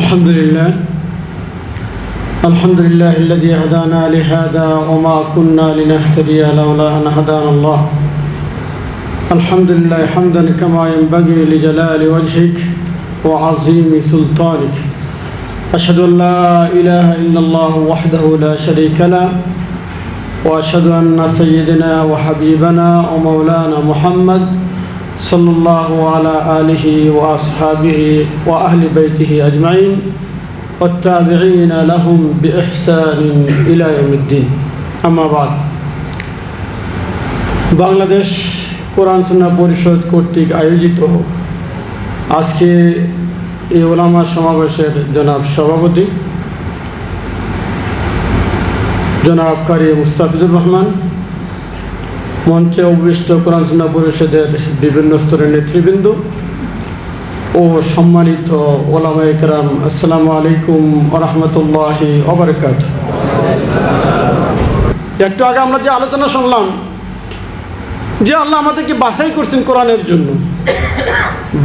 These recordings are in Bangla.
الحمد لله الحمد لله الذي هدانا لهذا وما كنا لنهتدي لولا أن هدانا الله. الحمد لله حمدا كما ينبغي لجلال وجهك وعظيم سلطانك. أشهد أن لا إله إلا الله وحده لا شريك له. وأشهد أن سيدنا وحبيبنا ومولانا محمد صلى الله على آله وأصحابه وأهل بيته أجمعين والتابعين لهم بإحسان إلى يوم الدين أما بعد বাংলাদেশ কোরআন সুন্না পরিষদ কর্তৃক আয়োজিত আজকে এই ওলামা সমাবেশের জনাব সভাপতি জনাব কারি মুস্তাফিজুর রহমান মঞ্চে অভিষ্ট কোরআন সুন্না পরিষদের বিভিন্ন স্তরের নেতৃবৃন্দ ও সম্মানিত ওলামা একরাম, আসসালামু আলাইকুম রহমতুল্লাহি অবরকাত একটু আগে আমরা যে আলোচনা শুনলাম, যে আল্লাহ আমাদেরকে বাছাই করছেন কোরআনের জন্য।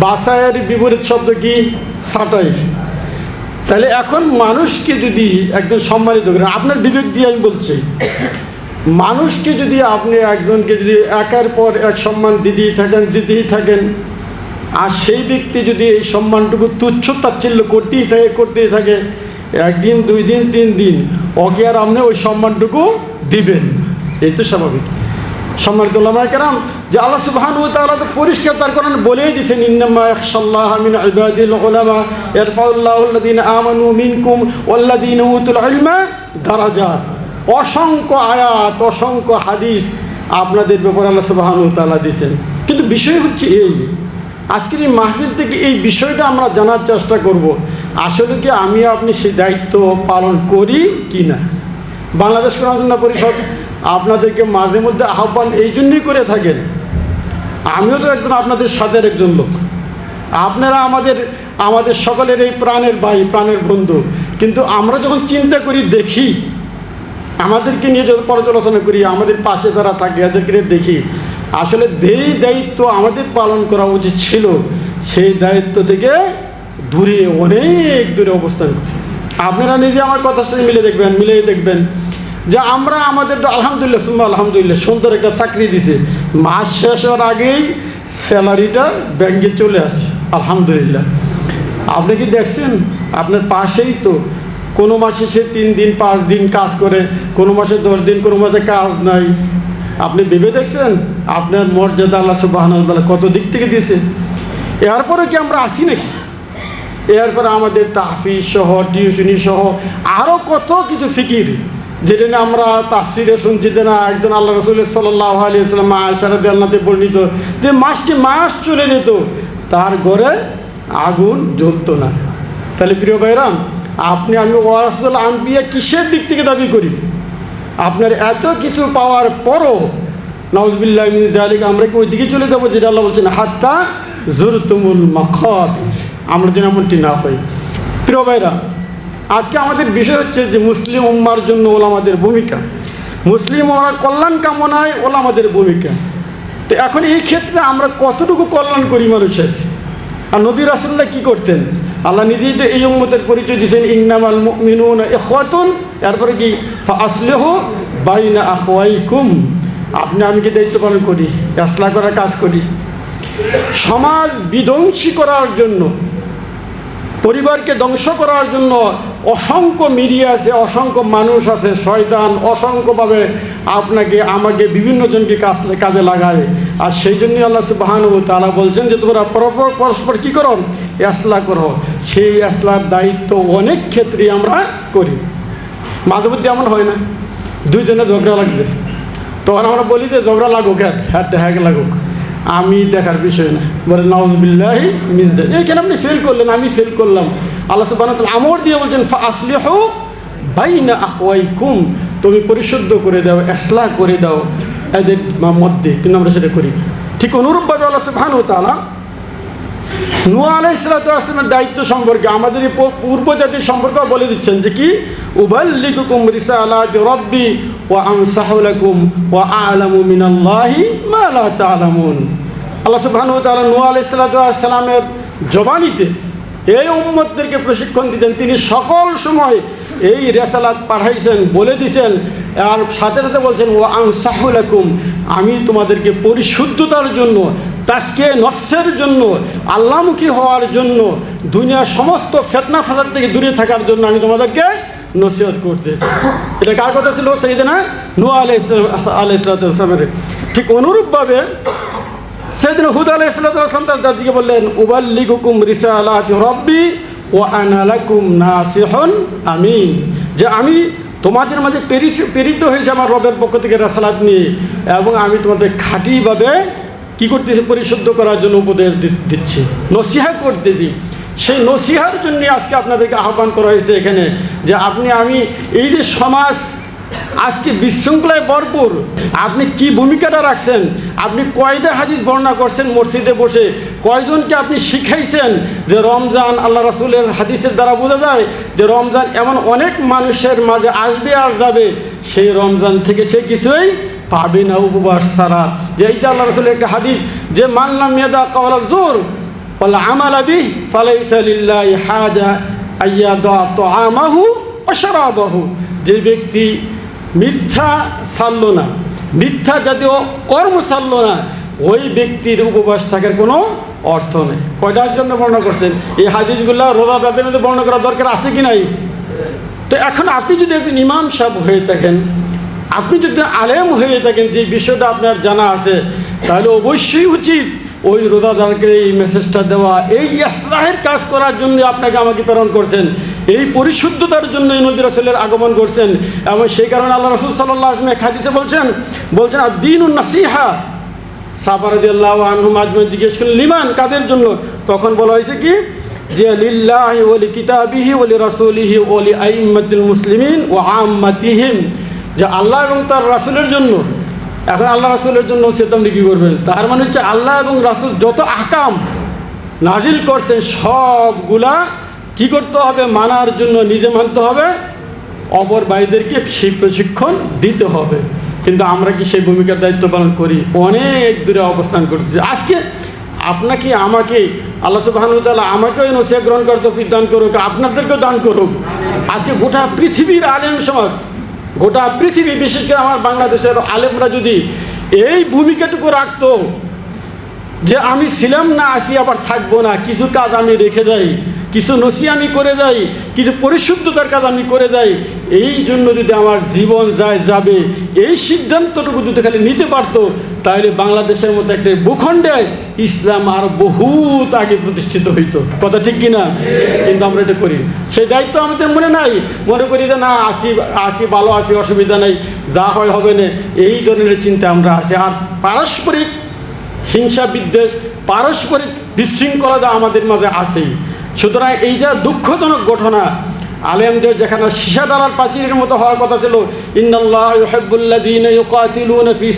বাছাইয়ের বিপরীত শব্দ কি? সাটাই তাহলে এখন মানুষকে যদি একজন সম্মানিত করেন আপনার বিবেক দিয়ে আমি বলছি মানুষকে যদি আপনি একজনকে যদি একের পর এক সম্মান দিতেই থাকেন দিতেই থাকেন, আর সেই ব্যক্তি যদি এই সম্মানটুকু তুচ্ছ তাচ্ছিল্য করতেই থাকে করতেই থাকে, একদিন, দুই দিন, তিন দিন, ওকে আর আপনি ওই সম্মানটুকু দিবেন এই তো স্বাভাবিক। সম্মানিত কেরাম, যে আল্লাহ সুবহান ও তাআলা তো পরিষ্কার তার কারণ বলেই দিয়েছেন, ইন্নামা ইয়াখশাল্লাহ মিন ইবাদিল উলামা ইয়ারফাউল্লাহু আমানু মিনকুম ওয়াল্লাযীনা উতুল ইলমা দারাজাত। অসংখ্য আয়াত, অসংখ্য হাদিস আপনাদের ব্যাপারে আল্লাহ সুবহান ও দিয়েছেন। কিন্তু বিষয় হচ্ছে এই, আজকের এই মাহফিল থেকে এই বিষয়টা আমরা জানার চেষ্টা করব, আসলে কি আমি আপনি সেই দায়িত্ব পালন করি কি না? বাংলাদেশ কোরআন পরিষদ আপনাদেরকে মাঝে মধ্যে আহ্বান এই জন্যই করে থাকেন। আমিও তো একজন আপনাদের সাথের একজন লোক। আপনারা আমাদের আমাদের সকলের এই প্রাণের ভাই, প্রাণের বন্ধু। কিন্তু আমরা যখন চিন্তা করি দেখি আমাদেরকে নিয়ে যখন পর্যালোচনা করি, আমাদের পাশে যারা থাকে, এদেরকে নিয়ে দেখি, আসলে যেই দায়িত্ব আমাদের পালন করা উচিত ছিল, সেই দায়িত্ব থেকে দূরে, অনেক দূরে অবস্থান আপনারা নিজে আমার কথার সাথে মিলে দেখবেন, মিলেই দেখবেন যে আমরা আমাদের তো আলহামদুলিল্লাহ, সুম্মা আলহামদুলিল্লাহ, সুন্দর একটা চাকরি দিছে। মাস শেষ হওয়ার আগেই স্যালারিটা ব্যাংকে চলে আসে, আলহামদুলিল্লাহ। আপনি কি দেখছেন? আপনার পাশেই তো কোনো মাসে সে তিন দিন, পাঁচ দিন কাজ করে, কোনো মাসে দশ দিন, কোনো মাসে কাজ নাই। আপনি ভেবে দেখছেন? আপনার মর্যাদা আল্লাহ সুবাহ কত দিক থেকে দিয়েছে? এরপরে কি আমরা আসি নাকি? এরপরে আমাদের তাহফিজ সহ, টিউশনি সহ আরও কত কিছু ফিকির। যেটা না আমরা তাফসিরে শুনছি যে না, একজন আল্লাহ রসুল সাল্লাহ আলী ইসলাম আশারাদ আল্লাহতে বর্ণিত যে মাসটি মাস চলে যেত, তার ঘরে আগুন জ্বলতো না। তাহলে প্রিয় ভাইরাম আপনি আমি ওয়ারাসুল আম্পিয়া কিসের দিক থেকে দাবি করি? আপনার এত কিছু পাওয়ার পরও নওয়াজবিল্লাহ আমরা কি ওই দিকে চলে যাব যেটা আল্লাহ বলছেন, হাত্তা জুরতুমুল মখর আমরা যেন এমনটি না হই প্রিয় ভাইরা, আজকে আমাদের বিষয় হচ্ছে যে মুসলিম উম্মার জন্য ওলামাদের ভূমিকা। মুসলিম ওরা কল্যাণ কামনায় ওলামাদের ভূমিকা। তো এখন এই ক্ষেত্রে আমরা কতটুকু কল্যাণ করি মানুষের? আর নবী রাসুল্লাহ কী করতেন? আল্লাহ নিজেই তো এই উম্মতের পরিচয় দিয়েছেন, ইন্নামাল মিনুন এখাতুন এরপরে কি আসলেহ বাইনা আহওয়াইকুম আপনি, আমি কি দায়িত্ব পালন করি আসলা করার কাজ করি সমাজ বিধ্বংসী করার জন্য, পরিবারকে ধ্বংস করার জন্য অসংখ্য মিডিয়া আছে, অসংখ্য মানুষ আছে, শয়তান অসংখ্যভাবে আপনাকে, আমাকে বিভিন্ন জনকে কাজ, কাজে লাগায়। আর সেই জন্যই আল্লাহ সুবাহানু তারা বলছেন যে, তোমরা পরস্পর কী করো? এসলা করো। সেই এসলার দায়িত্ব অনেক ক্ষেত্রেই আমরা করি। মাঝে মধ্যে এমন হয় না, দুইজনে ঝগড়া লাগছে। তখন আমরা বলি যে, ঝগড়া লাগুক হ্যাঁ হ্যাঁ হ্যাঁ লাগুক। আমি দেখার বিষয় না। বলে নওয়াজবিল্লাহি মিনজা এইখানে আপনি ফেল করলেন, আমি ফেল করলাম। আল্লাহ সুবাহ আমর দিয়ে বলছেন আসলে হো বাইনা আহওয়াইকুম তুমি পরিশুদ্ধ করে দাও এসলা করে দাও এদের মধ্যে। কিন্তু আমরা সেটা করি ঠিক অনুরূপ অনুরূপভাবে আল্লাহ সুবাহান তালা নুয়া আলাই ইসলাতামের দায়িত্ব সম্পর্কে আমাদের পূর্ব জাতির সম্পর্কে বলে দিচ্ছেন যে কি? উবাল্লিকুম রিসা আলা রব্বি ও আনসাহুলাকুম ও আলামু মিনাল্লাহি মা লা আল্লাহ সুবহানাহু ওয়া তাআলা নূহ আলাইহিস সালামের জবানিতে এই উম্মতদেরকে প্রশিক্ষণ দিতেন। তিনি সকল সময় এই রেসালাত পাঠাইছেন, বলে দিছেন, আর সাথে সাথে বলছেন ও আং সাহুলাকুম আমি তোমাদেরকে পরিশুদ্ধতার জন্য তাজকে নফসের জন্য, আল্লামুখী হওয়ার জন্য, দুনিয়ার সমস্ত ফেতনা ফাসাদ থেকে দূরে থাকার জন্য আমি তোমাদেরকে নসিহত করতেছি। এটা কার কথা ছিল সেই না নুয়া আলাই আলাইসালামের ঠিক অনুরূপভাবে সেদিন হুদ আলাই ইসলাম তার জাতিকে বললেন, উবাল্লিগুকুম রিসালাত রব্বি ও আনালাকুম নাসিহন আমিন। যে আমি তোমাদের মাঝে প্রেরিত হয়েছে আমার রবের পক্ষ থেকে রাসালাত নিয়ে, এবং আমি তোমাদের খাঁটিভাবে কি করতেছি? পরিশুদ্ধ করার জন্য উপদেশ দিচ্ছি। নসিহা করতেছি। সেই নসিহার জন্য আজকে আপনাদেরকে আহ্বান করা হয়েছে এখানে যে আপনি, আমি এই যে সমাজ আজকে বিশৃঙ্খলায় ভরপুর, আপনি কি ভূমিকাটা রাখছেন? আপনি কয়টা হাদিস বর্ণনা করছেন মসজিদে বসে? কয়জনকে আপনি শিখাইছেন যে রমজান আল্লাহ রাসুলের হাদিসের দ্বারা বোঝা যায় যে রমজান এমন অনেক মানুষের মাঝে আসবে আর যাবে। সেই রমজান থেকে সে কিছুই পাবে না উপবাস ছাড়া। যে এইটা আল্লাহ রসুলের একটা হাদিস, যে মানলাম মেদা কওয়ালা জোর বলে আমাল আবি ফালাইসালিল্লাহ হাজা আইয়া দা আমাহু অসরাবাহু যে ব্যক্তি মিথ্যা ছাড়ল না, মিথ্যা জাতীয় কর্ম ছাড়ল না, ওই ব্যক্তির উপবাস থাকার কোনো অর্থ নেই। কয়টার জন্য বর্ণনা করছেন? এই হাদিসগুলো রোজা ব্যাপের মধ্যে বর্ণনা করার দরকার আছে কি নাই? তো এখন আপনি যদি একজন ইমাম সাহেব হয়ে থাকেন আপনি যদি আলেম হয়ে থাকেন, যে বিষয়টা আপনার জানা আছে, তাহলে অবশ্যই উচিত ওই রোজাদারকে এই মেসেজটা দেওয়া। এই ইসলাহের কাজ করার জন্য আপনাকে আমাকে প্রেরণ করছেন। এই পরিশুদ্ধতার জন্য এই নবী রাসুলের আগমন করছেন। এবং সেই কারণে আল্লাহ রসুল সাল্লাহ আসমে খাদিসে বলছেন বলছেন আর দিন নাসিহা সাফারদুল্লাহ আনহুম আজমের জিজ্ঞেস করলেন, লিমান? কাদের জন্য? তখন বলা হয়েছে কি? যে, লিল্লাহি ওলি কিতাবিহি ওলি রাসুলিহি ওলি আইম্মাতুল মুসলিমিন ও আম্মাতিহিম। যে আল্লাহ এবং তার রাসুলের জন্য, এখন আল্লাহ রাসুলের জন্য সে আপনি কী করবেন তার মানে হচ্ছে আল্লাহ এবং রাসুল যত আকাম নাজিল করছেন, সবগুলা কি করতে হবে? মানার জন্য নিজে মানতে হবে, অপর ভাইদেরকে সেই প্রশিক্ষণ দিতে হবে। কিন্তু আমরা কি সেই ভূমিকার দায়িত্ব পালন করি? অনেক দূরে অবস্থান করতেছি। আজকে আপনাকে, আমাকে, আল্লাহ সুবাহানুতাল্লাহ আমাকেও নসিয়া গ্রহণ করার তফিক দান করুক, আপনাদেরকেও দান করুক। আজকে গোটা পৃথিবীর আলেম সমাজ গোটা পৃথিবী, বিশেষ করে আমার বাংলাদেশের আলেমরা যদি এই ভূমিকাটুকু রাখতো যে আমি ছিলাম না, আসি আবার থাকব না, কিছু কাজ আমি রেখে যাই, কিছু নসি আমি করে যাই, কিছু পরিশুদ্ধতার কাজ আমি করে যাই, এই জন্য যদি আমার জীবন যায়, যাবে, এই সিদ্ধান্তটুকু যদি খালি নিতে পারতো, তাহলে বাংলাদেশের মধ্যে একটা ভূখণ্ডে ইসলাম আর বহুত আগে প্রতিষ্ঠিত হইতো। কথা ঠিক কিনা? কিন্তু আমরা এটা করি। সেই দায়িত্ব আমাদের মনে নাই। মনে করি যে না, আসি আসি, ভালো আসি অসুবিধা নেই, যা হয় হবে না। এই ধরনের চিন্তা আমরা আসি আর পারস্পরিক হিংসা বিদ্বেষ, পারস্পরিক বিশৃঙ্খলতা আমাদের মাঝে আছেই সুতরাং এইটা দুঃখজনক ঘটনা, আলেমদের যেখানে সীসা ডালার প্রাচীরের মতো হওয়ার কথা ছিল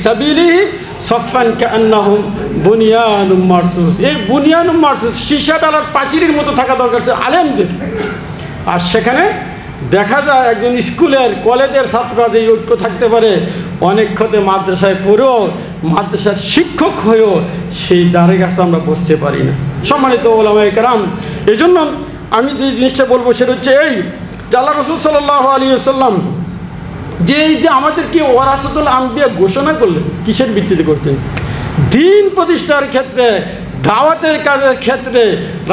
সাবিলিহি সফান কান্নাহুম বুনিয়ানুম মারসুস। এই বুনিয়ানুম মারসুস সীসা ডালার প্রাচীরের মতো থাকা দরকার ছিল আলেমদের। আর সেখানে দেখা যায় একজন স্কুলের কলেজের ছাত্ররা যে ঐক্য থাকতে পারে, অনেক ক্ষেত্রে মাদ্রাসায় পড়েও, মাদ্রাসার শিক্ষক হয়েও সেই দ্বারে কাছে আমরা বসতে পারি না। সম্মানিত ওলামাই কারাম এই জন্য আমি যে জিনিসটা বলব সেটা হচ্ছে এই আল্লাহ রসুল সাল্লাহ আলী সাল্লাম যে এই যে আমাদেরকে ওরাসতুল আম্বিয়া ঘোষণা করলেন কিসের ভিত্তিতে করছেন দিন প্রতিষ্ঠার ক্ষেত্রে দাওয়াতের কাজের ক্ষেত্রে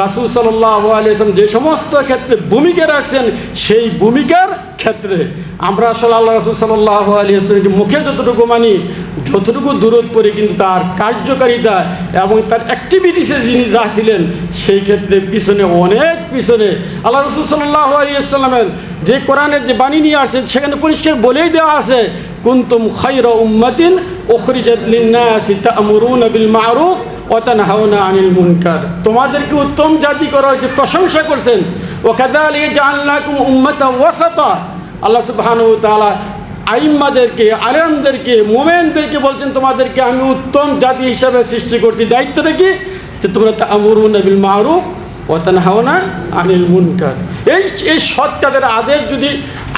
রাসুল সাল্লাহ আলিয়াম যে সমস্ত ক্ষেত্রে ভূমিকা রাখছেন, সেই ভূমিকার ক্ষেত্রে আমরা আসলে আল্লাহ রসুল সাল্লাহ আলিয়াকে মুখে যতটুকু মানি, যতটুকু দূরত পড়ে, কিন্তু তার কার্যকারিতা এবং তার অ্যাক্টিভিটিসে যিনি যা ছিলেন, সেই ক্ষেত্রে পিছনে অনেক পিছনে আল্লাহ রসুল সাল্লাহ আলিয়াল্লামের যে কোরআনের যে বাণী নিয়ে আসছেন, সেখানে পরিষ্কার বলেই দেওয়া আছে, কুন্তুম খাইর উম্মাতিন ওখরিজাত লিন্নাসি তা'মুরুনা বিল মারুফ। তানহাউনা আনিল মুনকার। তোমাদেরকে উত্তম জাতি করা হয়েছে, প্রশংসা করছেন। ও কাদালিকা জাআলনাকুম উম্মাতান ওয়াসাতা। আল্লাহ আইম্মাদেরকে, আলেমদেরকে, মোমেনদেরকে বলছেন, তোমাদেরকে আমি উত্তম জাতি হিসাবে সৃষ্টি করছি। দায়িত্বটা কি? যে তোমরা তা'মুরুনা বিল মারুফ ওয়া তানহাউনা আনিল মুনকার। এই এই সৎ আদেশ যদি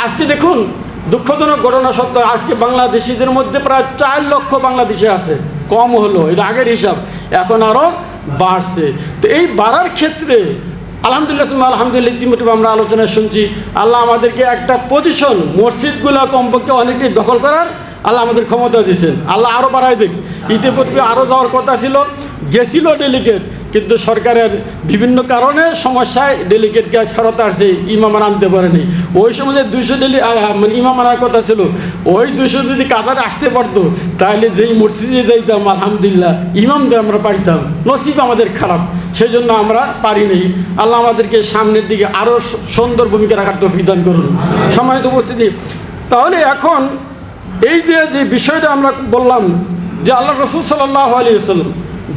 আজকে দেখুন, দুঃখজনক ঘটনা সত্য আজকে বাংলাদেশিদের মধ্যে প্রায় চার লক্ষ বাংলাদেশে আছে। কম হলো, এটা আগের হিসাব। এখন আরও বাড়ছে। তো এই বাড়ার ক্ষেত্রে আলহামদুলিল্লাহ আলহামদুলিল্লাহ, ইতিমধ্যে আমরা আলোচনা শুনছি। আল্লাহ আমাদেরকে একটা পজিশন মসজিদগুলো কমপক্ষে অনেকটাই দখল করার আল্লাহ আমাদের ক্ষমতা দিয়েছেন। আল্লাহ আরও বাড়াই দিক। ইতিপূর্বে আরও যাওয়ার কথা ছিল, গেছিল ডেলিগেট কিন্তু সরকারের বিভিন্ন কারণে সমস্যায় ডেলিগেটকে ফেরত আসছে ইমামার আনতে পারেনি। ওই সময় যে দুইশো ডেলি মানে ইমাম আনার কথা ছিল, ওই দুইশো যদি কাতারে আসতে পারতো, তাহলে যেই মসজিদে যাইতাম, আলহামদুলিল্লাহ ইমাম দিয়ে আমরা পাইতাম। নসিব আমাদের খারাপ সেই জন্য আমরা পারিনি আল্লাহ আমাদেরকে সামনের দিকে আরও সুন্দর ভূমিকা রাখার তৌফিক দান করুন। সম্মানিত উপস্থিতি, তাহলে এখন এই যে যে বিষয়টা আমরা বললাম, যে আল্লাহ রসুল সাল্লাহ আলী সাল্লাম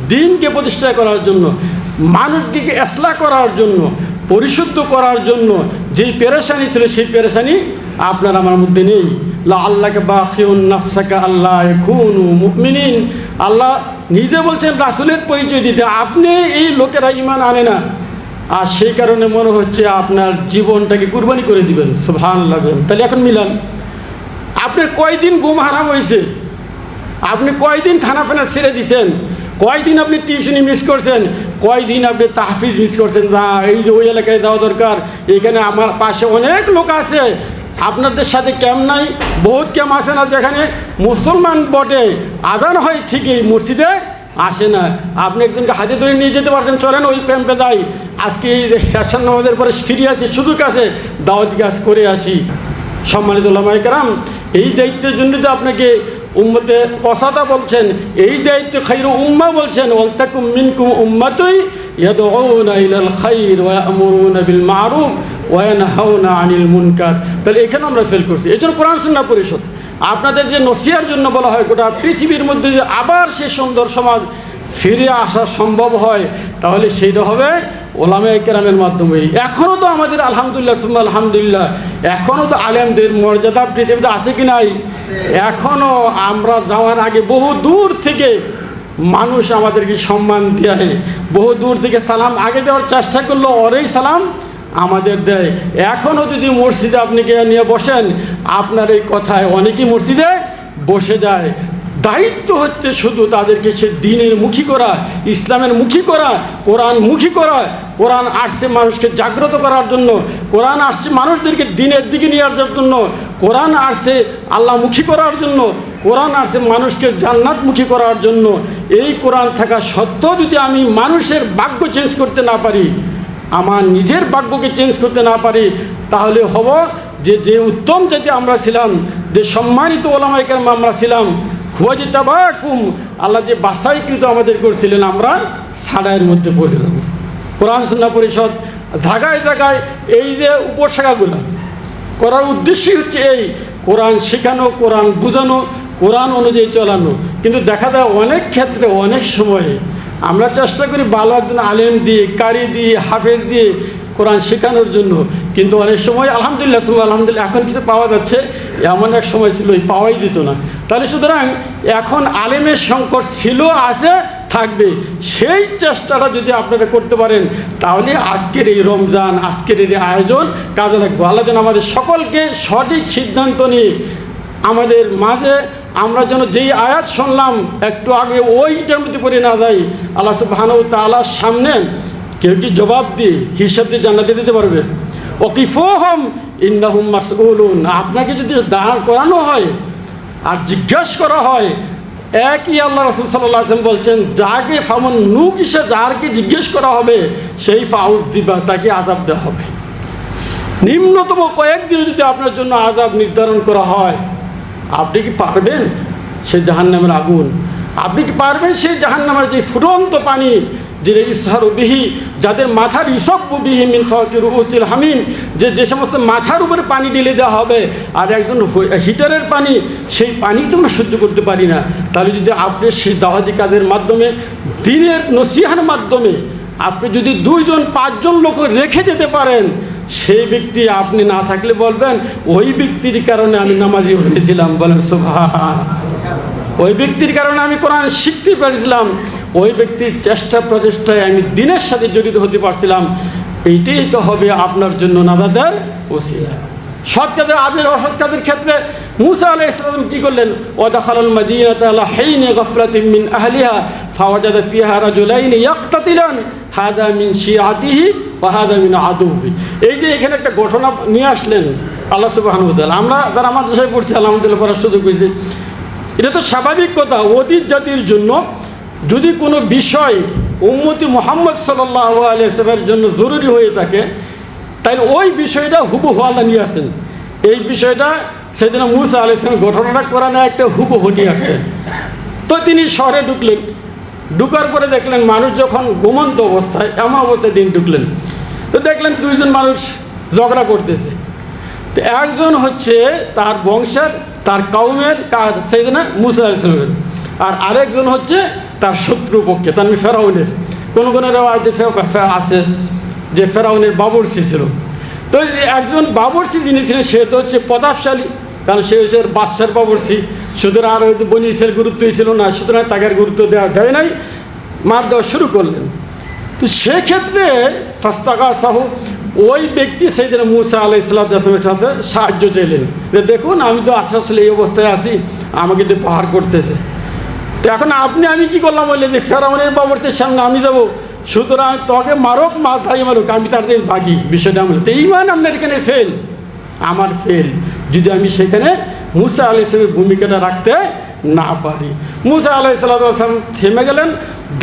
দিনকে প্রতিষ্ঠা করার জন্য মানুষকে এসলা করার জন্য, পরিশুদ্ধ করার জন্য, যেই পেরেশানি ছিল সেই পেরেশানি আপনার আমার মধ্যে নেই। আল্লাহকে বাকিউন নাফসাকা আল্লাহ মুকমিনিন আল্লাহ নিজে বলছেন, রাসুলের পরিচয় দিতে। আপনি এই লোকেরা ইমান আনে না। আর সেই কারণে মনে হচ্ছে আপনার জীবনটাকে কুরবানি করে দিবেন। সুভান লাগবেন তাহলে এখন মিলান। আপনার কয়দিন গুম হারাম হয়েছে? আপনি কয়দিন খানা ফেনা ছেড়ে দিছেন? কয়দিন আপনি টিউশনি মিস করছেন? কয়দিন আপনি তাহফিজ মিস করছেন? যা এই যে ওই এলাকায় যাওয়া দরকার, এখানে আমার পাশে অনেক লোক আছে। আপনাদের সাথে ক্যাম্প নাই, বহুত ক্যাম্প আছে না যেখানে মুসলমান বটে? আজান হয় ঠিকই, মসজিদে আসে না। আপনি একজনকে হাতে ধরে নিয়ে যেতে পারছেন, চলেন ওই ক্যাম্পে যাই। আজকে এই হাসান নামাজের পরে ফিরে আসি, শুধু কাছে দাওয়াত কাজ করে আসি। সম্মানিত ওলামাইকারাম এই দায়িত্বের জন্য তো আপনাকে উম্মতে পসাদা বলছেন, এই দায়িত্ব খাইর উম্মা বলছেন, ওয়ালতাকুম মিনকুম উম্মাতুই তাহলে এখানে আমরা ফেল করছি। এই জন্য কোরআন পরিষদ। আপনাদের যে নসিয়ার জন্য বলা হয়, গোটা পৃথিবীর মধ্যে যে আবার সে সুন্দর সমাজ ফিরে আসা সম্ভব হয়, তাহলে সেইটা হবে ওলামে কেরামের মাধ্যমে এখনও তো আমাদের আলহামদুলিল্লাহ আলহামদুলিল্লাহ এখনও তো আলেমদের মর্যাদা পৃথিবীতে আছে কি নাই? এখনও আমরা যাওয়ার আগে বহু দূর থেকে মানুষ আমাদেরকে সম্মান দেয় বহু দূর থেকে সালাম, আগে দেওয়ার চেষ্টা করল, অরেই সালাম আমাদের দেয়। এখনও যদি মসজিদে আপনি গিয়ে নিয়ে বসেন, আপনার এই কথায় অনেকেই মসজিদে বসে যায়। দায়িত্ব হচ্ছে শুধু তাদেরকে সে দিনের মুখী করা, ইসলামের মুখী করা, কোরআন মুখী করা। কোরআন আসছে মানুষকে জাগ্রত করার জন্য, কোরআন আসছে মানুষদেরকে দিনের দিকে আসার জন্য। কোরআন আসছে আল্লাহমুখী করার জন্য, কোরআন আসছে মানুষকে জান্নাতমুখী করার জন্য। এই কোরআন থাকা সত্ত্বেও যদি আমি মানুষের ভাগ্য চেঞ্জ করতে না পারি, আমার নিজের ভাগ্যকে চেঞ্জ করতে না পারি, তাহলে হব যে যে উত্তম জাতি আমরা ছিলাম, যে সম্মানিত ওলামাইকার আমরা ছিলাম খুয়াজি তাবাকুম আল্লাহ যে বাসাইকৃত আমাদের করছিলেন, আমরা সাড়াইয়ের মধ্যে পড়ে যাব। কোরআন সুন্না পরিষদ জায়গায় জায়গায় এই যে উপশাখাগুলো করার উদ্দেশ্যই হচ্ছে এই, কোরআন শেখানো, কোরআন বোঝানো, কোরআন অনুযায়ী চালানো। কিন্তু দেখা যায় অনেক ক্ষেত্রে, অনেক সময়ে আমরা চেষ্টা করি ভালো একজন আলেম দিয়ে, কারি দিয়ে, হাফেজ দিয়ে কোরআন শেখানোর জন্য। কিন্তু অনেক সময় আলহামদুলিল্লাহ সুমা আলহামদুলিল্লাহ, এখন কিছু পাওয়া যাচ্ছে, এমন এক সময় ছিল পাওয়াই দিত না। তাহলে সুতরাং এখন আলেমের সংকট ছিল, আছে থাকবে। সেই চেষ্টাটা যদি আপনারা করতে পারেন, তাহলে আজকের এই রমজান, আজকের এই আয়োজন কাজে লাগবে। আল্লাহ যেন আমাদের সকলকে সঠিক সিদ্ধান্ত নিয়ে আমাদের মাঝে আমরা যেন যেই আয়াত শুনলাম, একটু আগে ওইটার মধ্যে পড়ে না যাই, আল্লাহ সুবাহানু তালার সামনে কেউ কি জবাব দিয়ে হিসাব দিয়ে জান্নাতে দিতে পারবে? ওকিফোহম, ইন্নাহুম মাসউলুন। আপনাকে যদি দাঁড় করানো হয় আর জিজ্ঞেস করা হয় একই আল্লাহ রসুল সাল্লাহ আসলাম বলছেন, যাকে ফামন নুক কিসে যারকে জিজ্ঞেস করা হবে, সেই ফাউদ দিবা, তাকে আজাব দেওয়া হবে। নিম্নতম কয়েকদিন যদি আপনার জন্য আজাব নির্ধারণ করা হয়, আপনি কি পারবেন? সে জাহান্নামের আগুন। আপনি কি পারবেন সেই জাহান্নামের যে ফুটন্ত পানি যে ইসহার বিহি, যাদের মাথার ইসব বিহি মিন ফকির উসিল হামিম, যে যে সমস্ত মাথার উপরে পানি ঢেলে দেওয়া হবে, আর একজন হিটারের পানি, সেই পানি তো আমরা সহ্য করতে পারি না। তাহলে যদি আপনি সেই দাওয়াতি কাজের মাধ্যমে, দিনের নসিহার মাধ্যমে, আপনি যদি দুইজন, পাঁচজন লোক রেখে যেতে পারেন, সেই ব্যক্তি আপনি না থাকলে বলবেন, ওই ব্যক্তির কারণে আমি নামাজি হয়েছিলাম। বলেন সোভা ওই ব্যক্তির কারণে আমি কোরআন শিখতে পেরেছিলাম। ওই ব্যক্তির চেষ্টা প্রচেষ্টায় আমি দিনের সাথে জড়িত হতে পারছিলাম। এইটাই তো হবে আপনার জন্য নাদাদের ওসিলা। সৎ কাজের আদের অসৎ কাজের ক্ষেত্রে মুসা আলাহ ইসলাম কী করলেন? ওয়াদাখাল মাদিনাত আলা হাইনে গফলাতিন মিন আহলিহা ফাওয়াজাদা ফিহা রাজুলাইনি ইয়াক্তাতিলান, হাদা মিন শিআতিহি বাহাদামিন আদৌবি এই যে এখানে একটা ঘটনা নিয়ে আসলেন আল্লাহ সুবাহানুদ্দাল আমরা যারা আমার দেশে পড়ছি, আলহামদুলিল্লাহ পড়ার সুযোগ পেয়েছি। এটা তো স্বাভাবিক কথা, অতীত জাতির জন্য যদি কোনো বিষয় উম্মতি মোহাম্মদ সাল্লাহ আলিয়ার জন্য জরুরি হয়ে থাকে তাই ওই বিষয়টা হুবু আল্লাহ নিয়ে আসেন। এই বিষয়টা সেদিন মুসা আলি ইসলাম ঘটনাটা করানো একটা হুবু নিয়ে আসেন। তো তিনি শহরে ঢুকলেন। ঢুকার পরে দেখলেন মানুষ যখন ঘুমন্ত অবস্থায়, এমন অবস্থায় দিন ঢুকলেন। তো দেখলেন দুইজন মানুষ ঝগড়া করতেছে। তো একজন হচ্ছে তার বংশের, তার কাউমের কার জন্য মুসা আলি আর আরেকজন হচ্ছে তার শত্রু পক্ষে, তার ফেরাউনের। কোনো কোনো রেওয়াজে আছে যে ফেরাউনের বাবরসি ছিল। তো যে একজন বাবরসি যিনি ছিলেন, সে তো হচ্ছে প্রতাপশালী কারণ সে হচ্ছে বাদশার বাবরসি সুতরাং আর হয়তো বনি ইসের গুরুত্বই ছিল না, সুতরাং তাকে গুরুত্ব দেওয়া দেয় নাই, মার দেওয়া শুরু করলেন। তো সেক্ষেত্রে ফাস্তাকা সাহ ওই ব্যক্তি সেই দিন মুসা আলাই ইসলামের কাছে সাহায্য চাইলেন। যে দেখুন, আমি তো আসলে এই অবস্থায় আছি, আমাকে তো পাহাড় করতেছে। তো এখন আপনি, আমি কি করলাম বললে যে ফেরাউনের বাবরদের সামনে আমি যাব। সুতরাং তোকে মারক মাথায় মারুক, আমি তার দিয়ে ভাগি, বিষয়টা আমি তো ইমান আপনার এখানে ফেল আমার ফেল যদি আমি সেখানে মুসা আলি ইসলামের ভূমিকাটা রাখতে না পারি। মুসা আলাই সাল্লাম থেমে গেলেন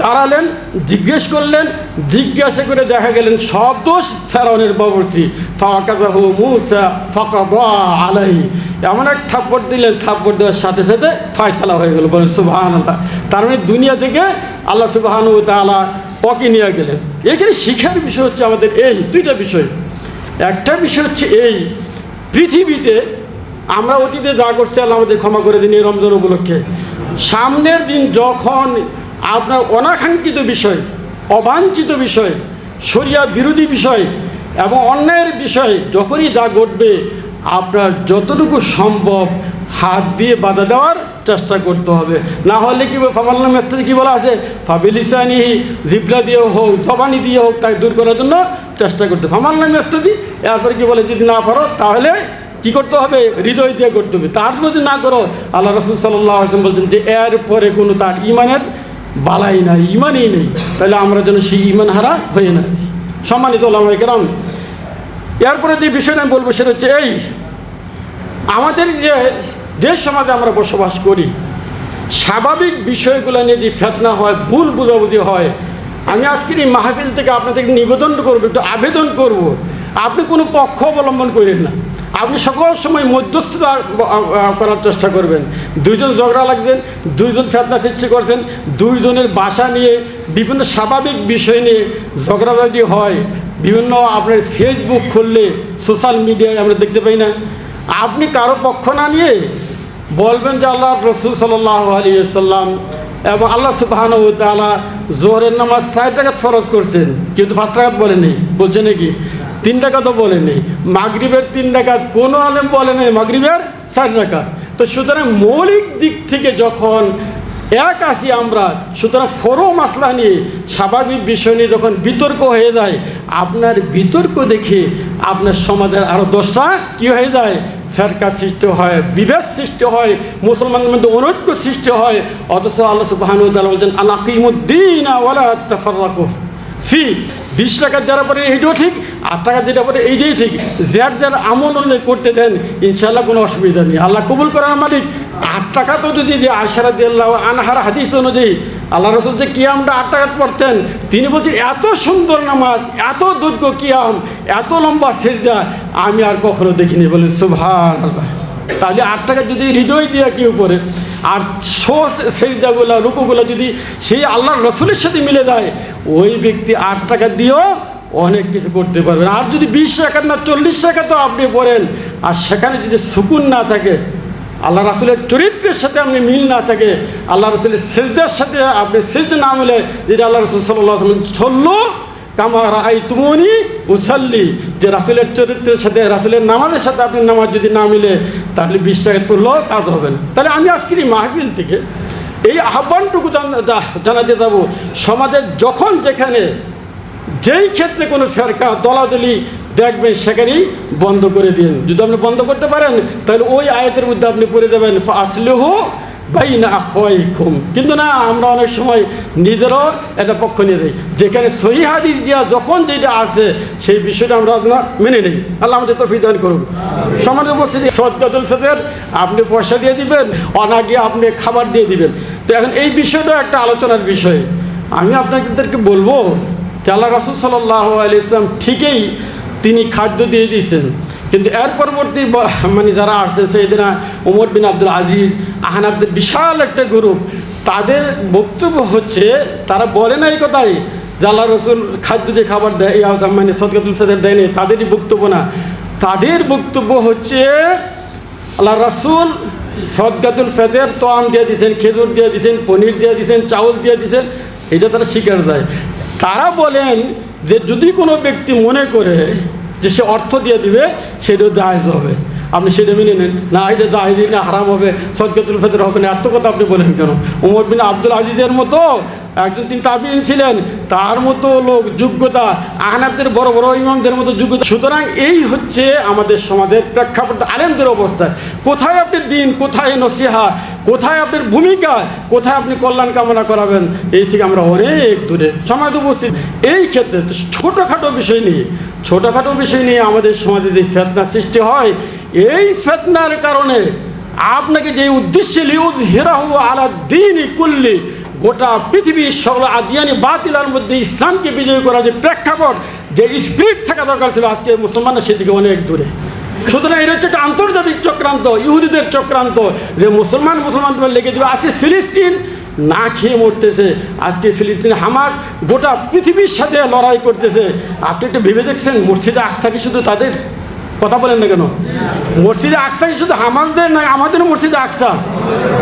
দাঁড়ালেন, জিজ্ঞেস করলেন, জিজ্ঞাসা করে দেখা গেলেন সব দোষ ফেরাউনের বাবরসি। ফাঁকাহু মুসা ফাঁকা আলাই এমন এক থাপ্পড় দিলেন, থাপ্পড় দেওয়ার সাথে সাথে ফায়সালা হয়ে গেল। বলেন সুবাহান আল্লাহ তার মানে দুনিয়া থেকে আল্লাহ সুবাহানু তালা পকে নিয়ে গেলেন। এখানে শিখার বিষয় হচ্ছে আমাদের এই দুইটা বিষয়। একটা বিষয় হচ্ছে এই, পৃথিবীতে আমরা অতীতে যা করছি, আল্লাহ আমাদের ক্ষমা করে দিন এই রমজান উপলক্ষে। সামনের দিন যখন আপনার অনাকাঙ্ক্ষিত বিষয়, অবাঞ্ছিত বিষয় সরিয়া বিরোধী বিষয় এবং অন্যায়ের বিষয়, যখনই যা ঘটবে, আপনার যতটুকু সম্ভব হাত দিয়ে বাধা দেওয়ার চেষ্টা করতে হবে। না হলে কি ফামাল্লাম মেস্তাদি কী বলা আছে? ফাবিলিসানি জিবলা দিয়ে হোক, জবানি দিয়ে হোক, তাকে দূর করার জন্য চেষ্টা করতে ফামাল্লাম মেস্তাদি এরপরে কি বলে, যদি না পারো, তাহলে কি করতে হবে? হৃদয় দিয়ে করতে হবে। তার যদি না করো, আল্লাহ রসুল সাল্লাহ আসলাম বলছেন যে এর পরে কোনো তার ইমানের বালাই নাই, ইমানই নেই। তাহলে আমরা যেন সেই ইমান হারা হয়ে না সম্মানিত কেরাম, এরপরে যে বিষয়টা আমি বলব সেটা হচ্ছে এই, আমাদের যে যে সমাজে আমরা বসবাস করি, স্বাভাবিক বিষয়গুলো নিয়ে যে ফেতনা হয়, ভুল বুঝাবুঝি হয়, আমি আজকের এই মাহফিল থেকে আপনাদেরকে নিবেদন করব, একটু আবেদন করব। আপনি কোনো পক্ষ অবলম্বন করেন না। আপনি সকল সময় মধ্যস্থতা করার চেষ্টা করবেন। দুইজন ঝগড়া লাগছেন, দুইজন ফেতনা সৃষ্টি করছেন, দুইজনের বাসা নিয়ে বিভিন্ন স্বাভাবিক বিষয় নিয়ে ঝগড়াঝাটি হয়। বিভিন্ন আপনার ফেসবুক খুললে সোশ্যাল মিডিয়ায় আমরা দেখতে পাই না। আপনি কারও পক্ষ না নিয়ে বলবেন যে আল্লাহ রসুল সাল্লাহ আলী সাল্লাম এবং আল্লাহ সুবাহান তালা জোহরের নামাজ চার টাকাত ফরজ করছেন, কিন্তু পাঁচ টাকাত বলেনি বলছে নাকি তিন টাকা তো বলেনি। মাগরিবের তিন টাকাত কোনো আলেম বলে নেই, মাগরিবের চার টাকা। তো সুতরাং মৌলিক দিক থেকে যখন এক আসি আমরা, সুতরাং ফরো মাসলা নিয়ে, স্বাভাবিক বিষয় নিয়ে যখন বিতর্ক হয়ে যায়, আপনার বিতর্ক দেখে আপনার সমাজের আরও দশটা কী হয়ে যায়? ফেরকা সৃষ্টি হয়, বিভেদ সৃষ্টি হয়, মুসলমানদের মধ্যে অনৈক্য সৃষ্টি হয়। অথচ আল্লাহ সুবাহানু বলছেন আনাকিমুদ্দিন ফি। বিশ টাকার যারা পরে এইটাও ঠিক, আট টাকা যেটা পরে এইটাই ঠিক। যার যার আমল অনুযায়ী করতে দেন ইনশাল্লাহ কোনো অসুবিধা নেই। আল্লাহ কবুল করার মালিক। আট টাকা তো যদি যে আশারা দিল্লাহ আনহার হাদিস অনুযায়ী আল্লাহ রসুল যে কিয়ামটা আট টাকা পড়তেন, তিনি বলছেন, এত সুন্দর নামাজ, এত দুর্গ কিয়াম, এত লম্বা সেজদা, আমি আর কখনো দেখিনি। বলেন সুভান আল্লাহ তাহলে আট টাকা যদি হৃদয় দিয়ে কেউ করে আর শো সেজদাগুলো রূপগুলো যদি সেই আল্লাহ রসুলের সাথে মিলে যায়, ওই ব্যক্তি আট টাকা দিয়েও অনেক কিছু করতে পারবেন আর যদি বিশ টাকা না, চল্লিশ টাকা তো আপনি পড়েন, আর সেখানে যদি সুকুন না থাকে, আল্লাহ রাসুলের চরিত্রের সাথে আপনি মিল না থাকে, আল্লাহ রসুলের সেজদের সাথে আপনি সেজদে না মিলে যেটা আল্লাহ রসুল সাল্লাহ সল্লু কামা রাহাই তুমনি উসাল্লি। যে রাসুলের চরিত্রের সাথে, রাসুলের নামাজের সাথে আপনি নামাজ যদি না মিলে, তাহলে বিশ্বাস করলেও কাজ হবে না। তাহলে আমি আজকের এই মাহফিল থেকে এই আহ্বানটুকু জানাতে যাব। সমাজের যখন যেখানে যেই ক্ষেত্রে কোনো ফেরকা, দলাদলি দেখবেন, সেখানেই বন্ধ করে দিন। যদি আপনি বন্ধ করতে পারেন, তাহলে ওই আয়তের মধ্যে আপনি পড়ে যাবেন আসলেহ ভাই না হয় খুম কিন্তু না, আমরা অনেক সময় নিজেরও এটা পক্ষ নিয়ে যাই যেখানে সহি হাদিস দিয়া যখন যেটা আছে, সেই বিষয়টা আমরা মেনে নিই। আল্লাহ আমাদের তো ফিদান করুন সমাজে উপস্থিতি সদ্দাতুল ফেতের, আপনি পয়সা দিয়ে দিবেন, অনাগে আপনি খাবার দিয়ে দিবেন। তো এখন এই বিষয়টা একটা আলোচনার বিষয়। আমি আপনাদেরকে বলব যে আল্লাহ রসুল সাল্লাহ আলি ইসলাম ঠিকই তিনি খাদ্য দিয়ে দিয়েছেন। কিন্তু এর পরবর্তী মানে যারা আসছে, সেইদিনা উমর বিন আব্দুল আজিজ আহনাবদের বিশাল একটা গ্রুপ, তাদের বক্তব্য হচ্ছে, তারা বলে না এই কথাই আল্লাহ রসুল খাদ্য যে খাবার দেয় মানে সদকাতুল ফেদের দেয়নি, তাদেরই বক্তব্য না। তাদের বক্তব্য হচ্ছে, আল্লাহ রাসুল সদকাতুল ফেদের তো আম দিয়ে দিয়েছেন খেজুর দিয়ে দিয়েছেন পনির দিয়ে দিয়েছেন চাউল দিয়ে দিয়েছেন এটা তারা স্বীকার যায়। তারা বলেন যে যদি কোনো ব্যক্তি মনে করে যে সে অর্থ দিয়ে দিবে সেটা জায়জ হবে। আপনি সেটা মেনে নেন। না, এটা জাহেজ না, হারাম হবে, সদকাতুল ফেদের হবে না। এত কথা আপনি বলেন কেন? উমর বিন আব্দুল আজিজের মতো একজন তিনি তাবিন ছিলেন, তার মতো লোক যোগ্যতা আহনাবদের বড় বড় ইমামদের মতো যোগ্যতা। সুতরাং এই হচ্ছে আমাদের সমাজের প্রেক্ষাপট, আলেমদের অবস্থা। কোথায় আপনি দিন, কোথায় নসিহা, কোথায় আপনার ভূমিকা, কোথায় আপনি কল্যাণ কামনা করাবেন? এই থেকে আমরা অনেক দূরে। সমাজ উপস্থিত। এই ক্ষেত্রে ছোটোখাটো বিষয় নিয়ে ছোটোখাটো বিষয় নিয়ে আমাদের সমাজে যে ফেতনা সৃষ্টি হয়, এই ফেতনার কারণে আপনাকে যে উদ্দেশ্যে লিউদ হেরাহু আলা দিন কুল্লি, গোটা পৃথিবীর সকল আদিয়ানি বাতিলার মধ্যে ইসলামকে বিজয় করার যে প্রেক্ষাপট, যে স্পিরিট থাকা দরকার ছিল আজকে মুসলমানের সেদিকে অনেক দূরে। সুতরাং এটা হচ্ছে একটা আন্তর্জাতিক চক্রান্ত, ইহুদিদের চক্রান্ত, যে মুসলমান মুসলমান লেগে দেবে, আজকে ফিলিস্তিন না খেয়ে মরতেছে। আজকে ফিলিস্তিন হামাস গোটা পৃথিবীর সাথে লড়াই করতেছে। আপনি একটু ভেবে দেখছেন, মসজিদে আকসা কি শুধু তাদের? কথা বলেন না কেন? মসজিদে আকসা শুধু হামাজদের নয় আমাদেরও মসজিদে আকসা?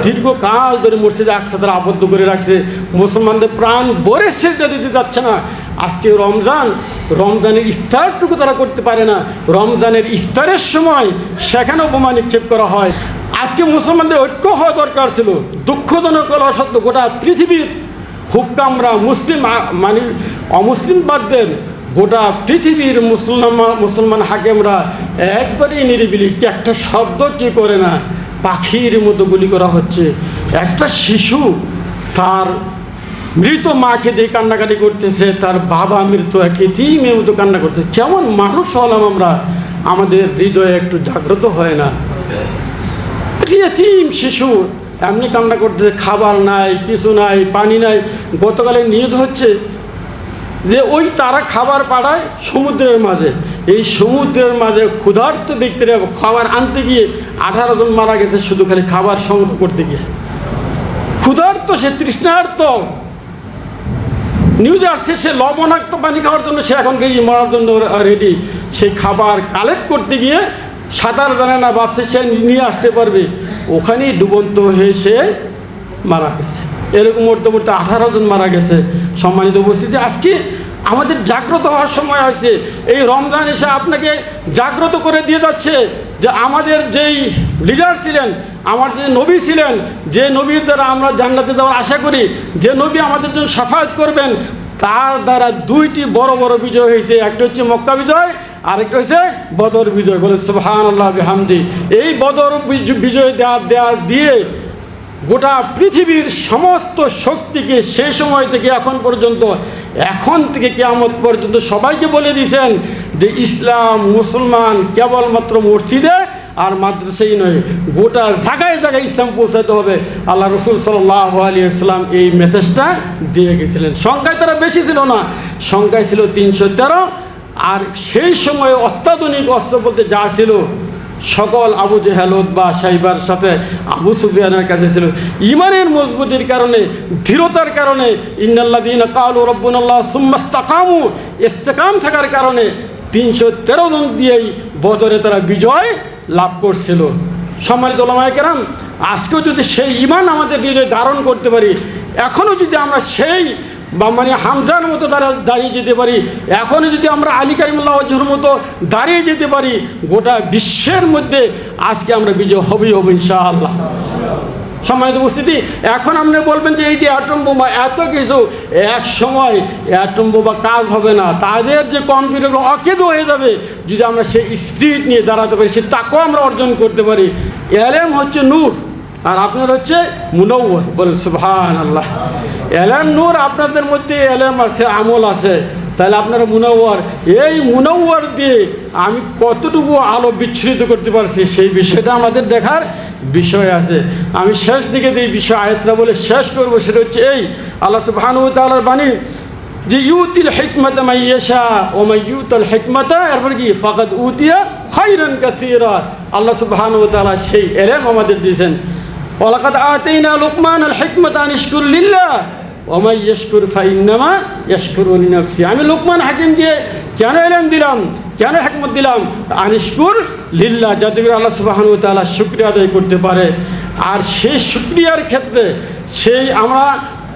দীর্ঘকাল ধরে মসজিদে আকসা তারা আবদ্ধ করে রাখছে। মুসলমানদের প্রাণ ভরে সেজদা দিতে যাচ্ছে না। আজকে রমজান, রমজানের ইফতারটুকু তারা করতে পারে না। রমজানের ইফতারের সময় সেখানে বোমা নিক্ষেপ করা হয়। আজকে মুসলমানদের ঐক্য হওয়া দরকার ছিল। দুঃখজনক হলো সত্য, গোটা পৃথিবীর হুক্কামরা মুসলিম মানে অমুসলিম গোটা পৃথিবীর মুসলমান মুসলমান হাকেমরা একবারেই নিরিবিলি একটা শব্দ কি করে না পাখির মতো গুলি করা হচ্ছে। একটা শিশু তার মৃত মাকে দিয়ে কান্নাকাটি করতেছে, তার বাবা মৃত একে মেয়ে মতো কান্না করছে কেমন মানুষ হলাম আমরা, আমাদের হৃদয়ে একটু জাগ্রত হয় না। তিম শিশু, এমনি কান্না করতেছে, খাবার নাই, কিছু নাই, পানি নাই। গতকালে নিয়োগ হচ্ছে যে ওই তারা খাবার পাড়ায় সমুদ্রের মাঝে। এই সমুদ্রের মাঝে ক্ষুধার্ত ব্যক্তিরা খাবার আনতে গিয়ে আঠারো জন মারা গেছে শুধু খালি খাবার সংগ্রহ করতে গিয়ে। ক্ষুধার্ত সে তৃষ্ণার্ত। নিউজে আসছে, সে লবণাক্ত পানি খাওয়ার জন্য সে এখন মরার জন্য রেডি সেই খাবার কালেক্ট করতে গিয়ে সাঁতার জানে না ভাবছে সে নিয়ে আসতে পারবে। ওখানেই ডুবন্ত হয়ে সে মারা গেছে। এরকম মরতে আঠারো জন মারা গেছে। সম্মানিত উপস্থিতি, আজকে আমাদের জাগ্রত হওয়ার সময় আছে এই রমজান এসে আপনাকে জাগ্রত করে দিয়ে যাচ্ছে যে আমাদের যেই লিডার ছিলেন আমার যে নবী ছিলেন, যে নবীর দ্বারা আমরা জান্নাতে যাওয়ার আশা করি, যে নবী আমাদের জন্য সাফায়াত করবেন, তার দ্বারা দুইটি বড় বড় বিজয় হয়েছে। একটা হচ্ছে মক্কা বিজয় আরেকটা হয়েছে বদর বিজয়। বলে সুবহান আল্লাহ হামদি এই বদর বিজ- বিজয় দেওয়া দেওয়া দিয়ে গোটা পৃথিবীর সমস্ত শক্তিকে সেই সময় থেকে এখন পর্যন্ত, এখন থেকে কেয়ামত পর্যন্ত সবাইকে বলে দিয়েছেন যে ইসলাম মুসলমান কেবলমাত্র মসজিদে আর মাদ্রাসাই নয়, গোটা জায়গায় জায়গায় ইসলাম পৌঁছাতে হবে। আল্লাহ রসুল সাল্লাহ আলী ইসলাম এই মেসেজটা দিয়ে গেছিলেন। সংখ্যায় তারা বেশি ছিল না, সংখ্যায় ছিল তিনশো তেরো আর সেই সময় অত্যাধুনিক অস্ত্র বলতে যা ছিল, সকল আবু জেহালত বা সাইবার সাথে আবু সুফিয়ানের কাছে ছিল। ইমানের মজবুতির কারণে দৃঢ়তার কারণে ইন্নাল্লাদিন কালু রব্বুনাল্লাহ সুম্মাস্তাকামু ইস্তেকাম থাকার কারণে তিনশো তেরো জন দিয়েই বদরে তারা বিজয় লাভ করছিল। সম্মানিত ওলামায় কেরাম, আজকেও যদি সেই ইমান আমাদের হৃদয়ে ধারণ করতে পারি এখনও যদি আমরা সেই বা মানে হামজার মতো দ্বারা দাঁড়িয়ে যেতে পারি। এখনও যদি আমরা আলী কারিমুল্লাহ অজহর মতো দাঁড়িয়ে যেতে পারি, গোটা বিশ্বের মধ্যে আজকে আমরা বিজয় হবেই হব ইনশাআল্লাহ। সম্মানিত উপস্থিতি, এখন আপনি বলবেন যে এই যে অ্যাটম বোমা, এত কিছু, এক সময় অ্যাটম বোমা কাজ হবে না। তাদের যে কম্পিউটার অকেদ হয়ে যাবে, যদি আমরা সেই স্পিড নিয়ে দাঁড়াতে পারি সে তাকেও আমরা অর্জন করতে পারি। এলএম হচ্ছে নূর। আর আপনার হচ্ছে মুনব্বর বলেন সুবহান আল্লাহ এলাম নূর আপনাদের মধ্যে এলাম আছে, আমল আছে। তাহলে আপনারা মুনব্বর এই মুনব্বর দিয়ে আমি কতটুকু আলো বিচ্ছুরিত করতে পারছি, সেই বিষয়টা আমাদের দেখার বিষয় আছে। আমি শেষ দিকে যে বিষয় আয়তরা বলে শেষ করব, সেটা হচ্ছে এই, আল্লাহ সুবহানু বাণী, যে ইউতিল হিকমত মাইয়েশা ও মাই ইউতাল হিকমতা, এরপর কি? ফাকাদ উতিয়া খাইরান কাসীরা। আল্লাহ সুবহানাহু ওয়া তাআলা সেই এলেম আমাদের দিয়েছেন। ওয়ালাকাদ আতাইনা লুকমান আল হিকমত আন ইশকুর লিল্লাহ, ওয়া মাই ইয়াশকুর ফাইন্নামা ইয়াশকুরু লিনাফসি। আমি লোকমান হাকিম দিয়ে কেন এলেম দিলাম? কেন হিকমত দিলাম? আনিশকুর লিল্লাহ, যাতে করে আল্লাহ সুবহানাহু ওয়া তাআলা শুকরিয়া আদায় করতে পারে। আর সেই শুক্রিয়ার ক্ষেত্রে সেই আমরা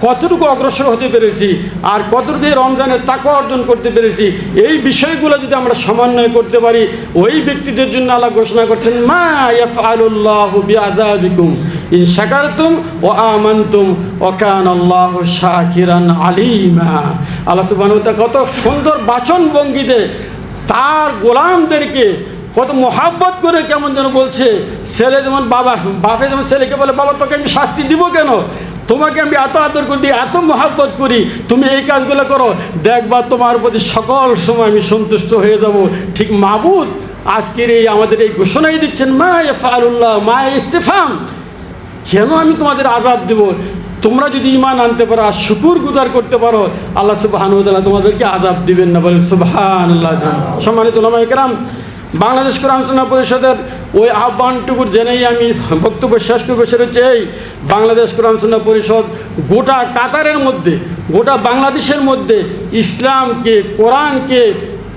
কতটুকু অগ্রসর হতে পেরেছি, আর কতটুকু রমজানের তাকা অর্জন করতে পেরেছি, এই বিষয়গুলো যদি আমরা সমন্বয় করতে পারি, ওই ব্যক্তিদের জন্য আল্লাহ ঘোষণা করছেন, মা ইয়াফআলুল্লাহু বিআযাবিকুম। ইন শাকারতুম ওয়া আমানতুম ওয়া কানা আল্লাহু শাকিরান আলিমা আল্লাহ ওয়া কত সুন্দর বাচন ভঙ্গিতে তার গোলামদেরকে কত মোহাব্বত করে কেমন যেন বলছে, ছেলে যেমন বাবা, বাপে যেমন ছেলেকে বলে, বাবা, তোকে আমি শাস্তি দিব কেন? তোমাকে আমি এত আদর করি, এত মহাব্বত করি, তুমি এই কাজগুলো করো। দেখবা তোমার প্রতি সকল সময় আমি সন্তুষ্ট হয়ে যাব। ঠিক মাবুদ আজকের এই আমাদের এই ঘোষণাই দিচ্ছেন, মা ফারুল্লাহ মা ইস্তেফাম। কেন আমি তোমাদের আজাদ দেব? তোমরা যদি ইমান আনতে পারো আর শুকুর গুদার করতে পারো, আল্লাহ সুবাহানুতাল্লাহ তোমাদেরকে আজাব দিবেন না বলে সুবাহান আল্লাহ সম্মানিত একরাম বাংলাদেশ কোরআন পরিষদের ওই আহ্বানটুকুর জেনেই আমি বক্তব্য শেষ করব, সেটা হচ্ছে এই, বাংলাদেশ কোরআন সুন্নাহ পরিষদ গোটা কাতারের মধ্যে, গোটা বাংলাদেশের মধ্যে ইসলামকে, কোরআনকে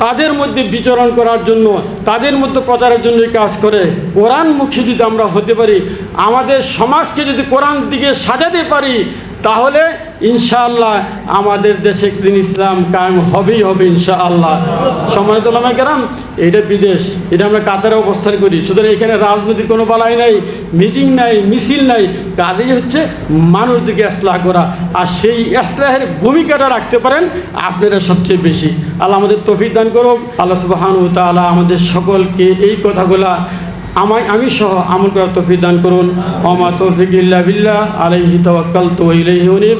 তাদের মধ্যে বিচরণ করার জন্য, তাদের মধ্যে প্রচারের জন্য কাজ করে। কোরআনমুখী যদি আমরা হতে পারি, আমাদের সমাজকে যদি কোরআন দিকে সাজাতে পারি, তাহলে ইনশাআল্লাহ আমাদের দেশে একদিন ইসলাম কায়েম হবেই হবে ইনশাআল্লাহ। সম্মানিত কেরাম এটা বিদেশ, এটা আমরা কাতারে অবস্থান করি। সুতরাং এখানে রাজনৈতিক কোনো বালাই নাই, মিটিং নাই, মিছিল নাই, কাজেই হচ্ছে মানুষ দিকে আসলাহ করা। আর সেই আসলাহের ভূমিকাটা রাখতে পারেন আপনারা সবচেয়ে বেশি। আল্লাহ আমাদের তফিক দান করুক। আল্লাহ সুবাহানু তালা আমাদের সকলকে এই কথাগুলা আমায় আমি সহ আমল করার তফিক দান করুন। অমা তৌফিক ইল্লা বিল্লাহ, আলাইহি তাওয়াক্কালতু ওয়া ইলাইহি উনিব।